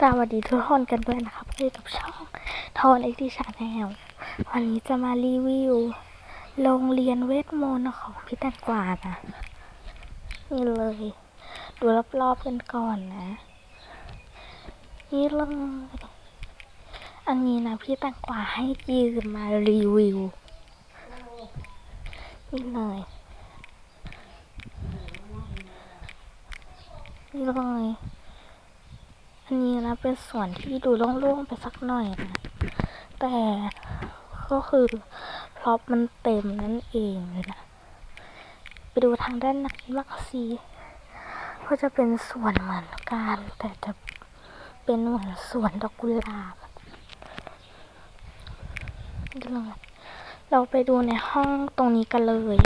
สวัสดีทุกคนกันด้วยนะครับอยู่กับช่องทอนเอ็กซ์ชาแนลวันนี้จะมารีวิว โรงเรียนเวทมนต์ของพี่แตงกวานะนี่เลย ดูรอบๆกันก่อนนะ นี่เลยอันนี้นะพี่แตงกวาให้ยืมมารีวิว นี่เลยนี่เลย นี้นะเป็นส่วนที่ดูโล่งๆไปสักหน่อยนะ แต่ก็คือพร็อพมันเต็มนั่นเองนะ ไปดูทางด้านในบ้างสิก็จะเป็นส่วนเหมือนกันแต่จะเป็นเหมือนสวนดอกกุหลาบเราไปดูในห้องตรงนี้กันเลย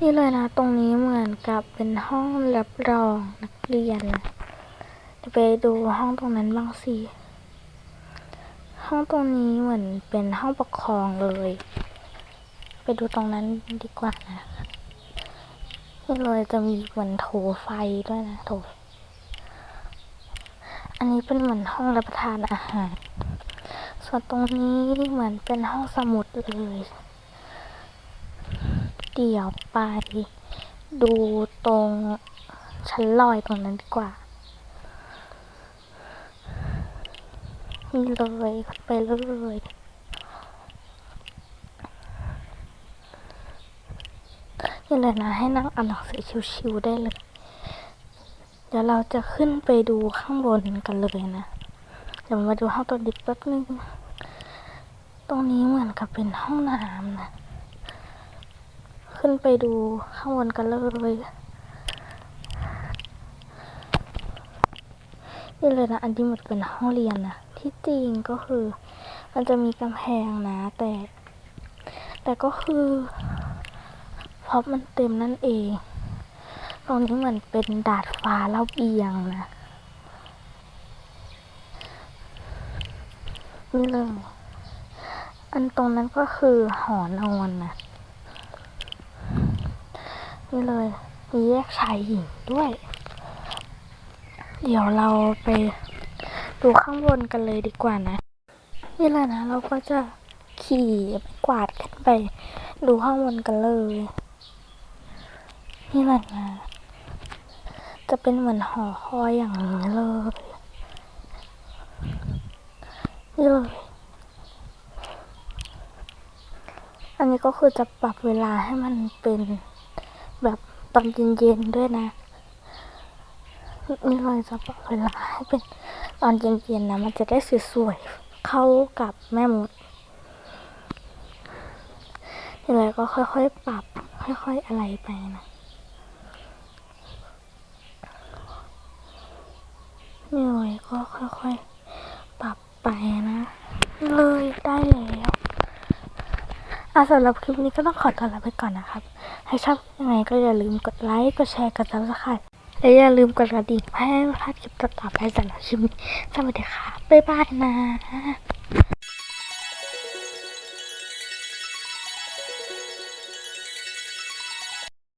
นี่เลยนะ ตรงนี้เหมือนกับเป็นห้องรับรองนักเรียน นะไปดูห้องตรงนั้นบ้างสิ ห้องตรงนี้เหมือนเป็นห้องปกครองเลย ไปดูตรงนั้นดีกว่านะนี่เลยจะมีเหมือนโถไฟด้วยนะโถ อันนี้เป็นเหมือนห้องรับประทานอาหาร ส่วนตรงนี้เหมือนเป็นห้องสมุดเลย เดี๋ยวไปดูตรงชั้นลอยตรงนั้นดีกว่า นี่ เลยไปเลยนี่เลยนะให้นั่งอ่านหนังสือชิวๆได้เลย เดี๋ยวเราจะขึ้นไปดูข้างบนกันเลยนะ เดี๋ยวมาดูห้องตัวดิบแป๊บนึง ตรงนี้เหมือนกับเป็นห้องน้ำนะ ขึ้นไปดูข้างบนกันเลยนี่เลยนะ อันที่มันเป็นห้องเรียนนะ ที่จริงก็คือ มันจะมีกำแพงนะแต่ แต่ก็คือเพราะมันเต็มนั่นเอง ตรงนี้เหมือนเป็นดาดฟ้าเล่าเบียงนะนี่เลยอันตรงนั้นก็คือหอนอนนะนี่เลยมีแยกชายหญิงด้วย เดี๋ยวเราไป ดูข้างบนกันเลยดีกว่านะนี่แหละนะเราก็จะขี่กวาดขึ้นไป ดูข้างบนกันเลยนี่แหละนะจะเป็นเหมือนหอคอยอย่างนี้เลยนี่เลยอันนี้ก็คือจะปรับเวลาให้มันเป็นแบบตอนเย็นๆด้วยนะ นี่เลยจะปรับเวลาให้เป็นตอนเย็นๆนะมันจะได้สวยๆเข้ากับแม่มดนี่เลยก็ค่อยๆปรับ ค่อยๆอะไรไปนะนี่เลยก็ค่อยๆปรับไปนะ เลยได้แล้วอะสำหรับคลิปนี้ก็ต้องขอตัวลาไปก่อนนะครับ ให้ชอบยังไงก็อย่าลืมกดไลค์ กดแชร์ กดซับสไครต์ และอย่าลืมกดกระดิ่งเพื่อไม่พลาดคลิปต่อๆไปสำหรับคลิปนี้สวัสดีค่ะ บ๊ายบายนะ